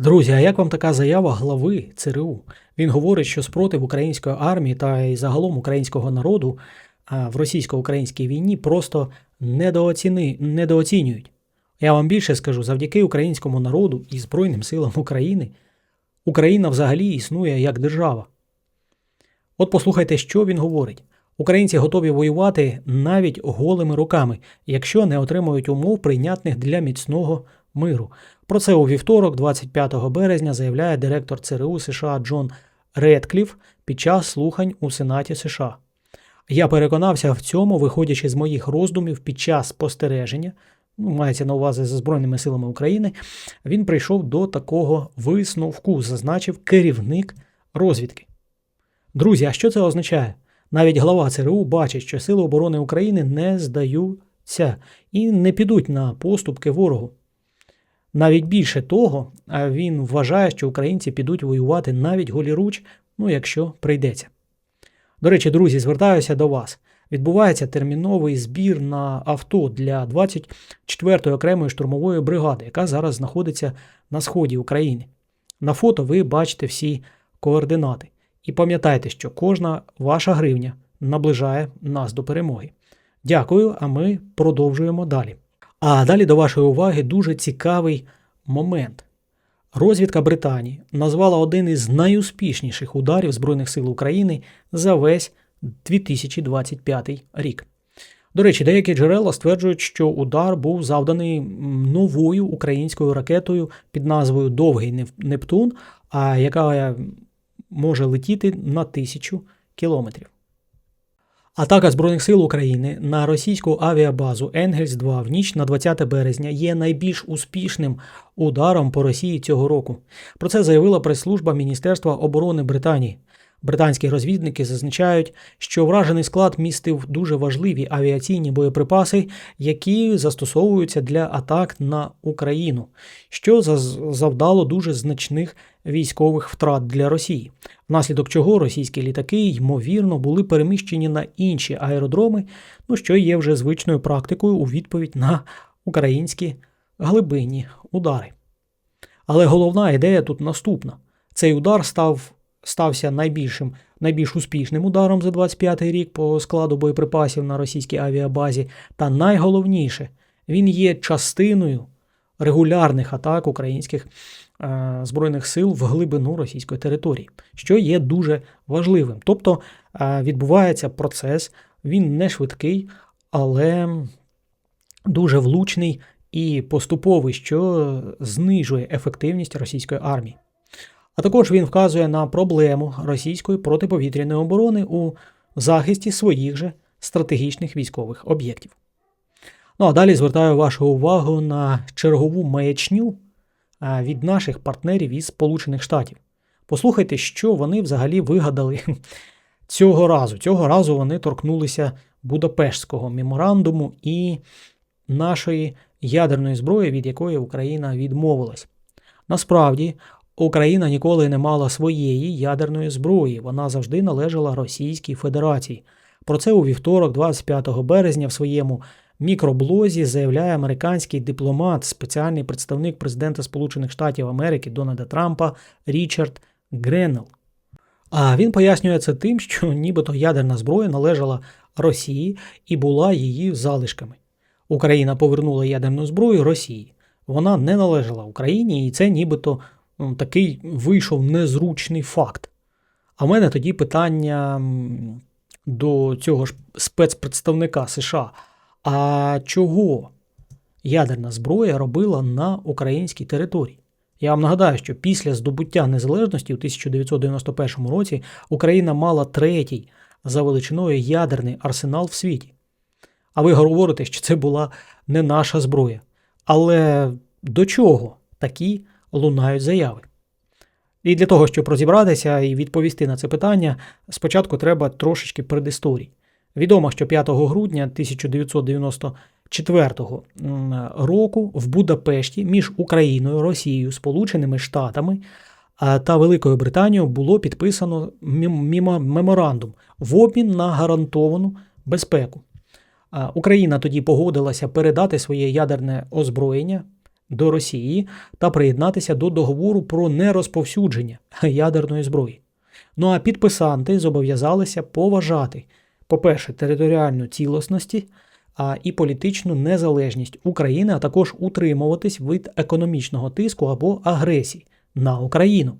Друзі, а як вам така заява глави ЦРУ? Він говорить, що спротив української армії та й загалом українського народу в російсько-українській війні просто недооціни, недооцінюють. Я вам більше скажу, завдяки українському народу і Збройним силам України Україна взагалі існує як держава. От послухайте, що він говорить. Українці готові воювати навіть голими руками, якщо не отримують умов, прийнятних для міцного миру. Про це у вівторок, 25 березня, заявляє директор ЦРУ США Джон Редкліф під час слухань у Сенаті США. Я переконався в цьому, виходячи з моїх роздумів під час спостереження, ну, мається на увазі за Збройними силами України, він прийшов до такого висновку, зазначив керівник розвідки. Друзі, а що це означає? Навіть глава ЦРУ бачить, що Сили оборони України не здаються і не підуть на поступки ворогу. Навіть більше того, він вважає, що українці підуть воювати навіть голіруч, ну якщо прийдеться. До речі, друзі, звертаюся до вас. Відбувається терміновий збір на авто для 24-ї окремої штурмової бригади, яка зараз знаходиться на сході України. На фото ви бачите всі координати. І пам'ятайте, що кожна ваша гривня наближає нас до перемоги. Дякую, а ми продовжуємо далі. А далі до вашої уваги дуже цікавий момент. Розвідка Британії назвала один із найуспішніших ударів Збройних сил України за весь 2025 рік. До речі, деякі джерела стверджують, що удар був завданий новою українською ракетою під назвою Довгий Нептун, яка може летіти на тисячу кілометрів. Атака Збройних сил України на російську авіабазу Енгельс-2 в ніч на 20 березня є найбільш успішним ударом по Росії цього року. Про це заявила прес-служба Міністерства оборони Британії. Британські розвідники зазначають, що вражений склад містив дуже важливі авіаційні боєприпаси, які застосовуються для атак на Україну, що завдало дуже значних військових втрат для Росії, внаслідок чого російські літаки ймовірно були переміщені на інші аеродроми, ну що є вже звичною практикою у відповідь на українські глибинні удари. Але головна ідея тут наступна: цей удар став стався найбільшим, найбільш успішним ударом за 25-й рік по складу боєприпасів на російській авіабазі. Та найголовніше, він є частиною регулярних атак українських е, збройних сил в глибину російської території, що є дуже важливим. Тобто е, відбувається процес, він не швидкий, але дуже влучний і поступовий, що знижує ефективність російської армії. А також він вказує на проблему російської протиповітряної оборони у захисті своїх же стратегічних військових об'єктів. Ну а далі звертаю вашу увагу на чергову маячню від наших партнерів із Сполучених Штатів. Послухайте, що вони взагалі вигадали цього разу. Цього разу вони торкнулися Будапештського меморандуму і нашої ядерної зброї, від якої Україна відмовилась. Насправді, Україна ніколи не мала своєї ядерної зброї, вона завжди належала Російській Федерації. Про це у вівторок, 25 березня, в своєму мікроблозі заявляє американський дипломат, спеціальний представник президента Сполучених Штатів Америки Дональда Трампа Річард Гренел. А він пояснює це тим, що нібито ядерна зброя належала Росії і була її залишками. Україна повернула ядерну зброю Росії. Вона не належала Україні, і це нібито такий вийшов незручний факт. А в мене тоді питання до цього ж спецпредставника США. А чого ядерна зброя робила на українській території? Я вам нагадаю, що після здобуття незалежності у 1991 році Україна мала третій за величиною ядерний арсенал в світі. А ви говорите, що це була не наша зброя. Але до чого такі лунають заяви? І для того, щоб розібратися і відповісти на це питання, спочатку треба трошечки предісторії. Відомо, що 5 грудня 1994 року в Будапешті між Україною, Росією, Сполученими Штатами та Великою Британією було підписано меморандум в обмін на гарантовану безпеку. Україна тоді погодилася передати своє ядерне озброєння до Росії та приєднатися до договору про нерозповсюдження ядерної зброї. Ну а підписанти зобов'язалися поважати, по-перше, територіальну цілісності а і політичну незалежність України, а також утримуватись від економічного тиску або агресії на Україну.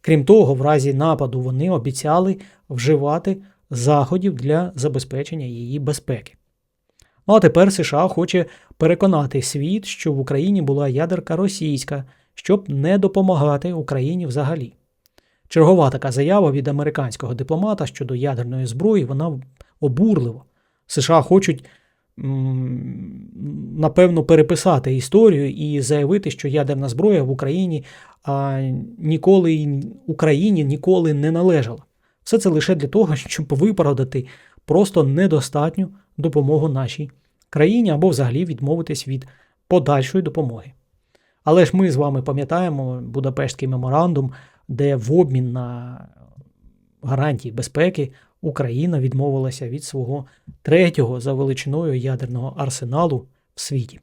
Крім того, в разі нападу вони обіцяли вживати заходів для забезпечення її безпеки. Ну а тепер США хоче переконати світ, що в Україні була ядерка російська, щоб не допомагати Україні взагалі. Чергова така заява від американського дипломата щодо ядерної зброї, вона обурлива. США хочуть, напевно, переписати історію і заявити, що ядерна зброя в Україні ніколи Україні ніколи не належала. Все це лише для того, щоб виправдати просто недостатню допомогу нашій країні або взагалі відмовитись від подальшої допомоги. Але ж ми з вами пам'ятаємо Будапештський меморандум, де в обмін на гарантії безпеки Україна відмовилася від свого третього за величиною ядерного арсеналу в світі.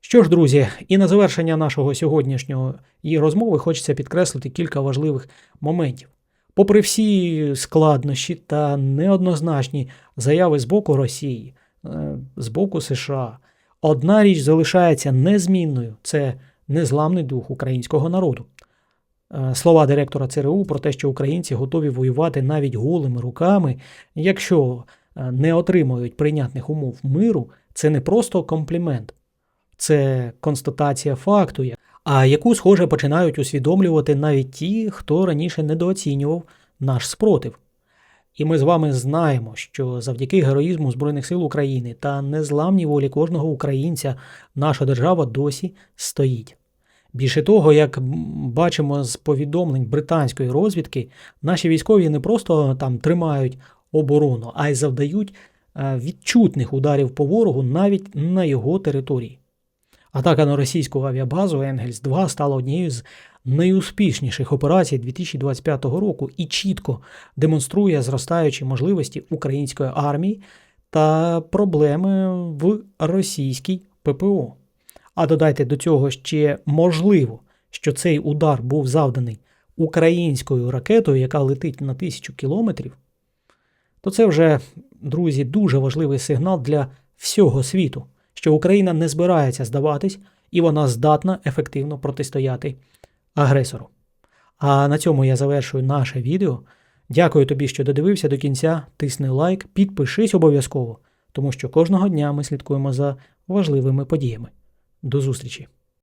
Що ж, друзі, і на завершення нашого сьогоднішнього і розмови хочеться підкреслити кілька важливих моментів. Попри всі складнощі та неоднозначні заяви з боку Росії, е, з боку США, одна річ залишається незмінною це незламний дух українського народу. Е, Слова директора ЦРУ про те, що українці готові воювати навіть голими руками, якщо е, не отримують прийнятних умов миру, це не просто комплімент, це констатація факту, а яку, схоже, починають усвідомлювати навіть ті, хто раніше недооцінював наш спротив. І ми з вами знаємо, що завдяки героїзму Збройних сил України та незламній волі кожного українця наша держава досі стоїть. Більше того, як бачимо з повідомлень британської розвідки, наші військові не просто там тримають оборону, а й завдають е, відчутних ударів по ворогу навіть на його території. Атака на російську авіабазу Енгельс 2 стала однією з найуспішніших операцій 2025 року і чітко демонструє зростаючі можливості української армії та проблеми в російській ППО. А додайте до цього ще можливо, що цей удар був завданий українською ракетою, яка летить на тисячу кілометрів, то це вже, друзі, дуже важливий сигнал для всього світу, що Україна не збирається здаватись і вона здатна ефективно протистояти агресору. А на цьому я завершую наше відео. Дякую тобі, що додивився до кінця. Тисни лайк, підпишись обов'язково, тому що кожного дня ми слідкуємо за важливими подіями. До зустрічі!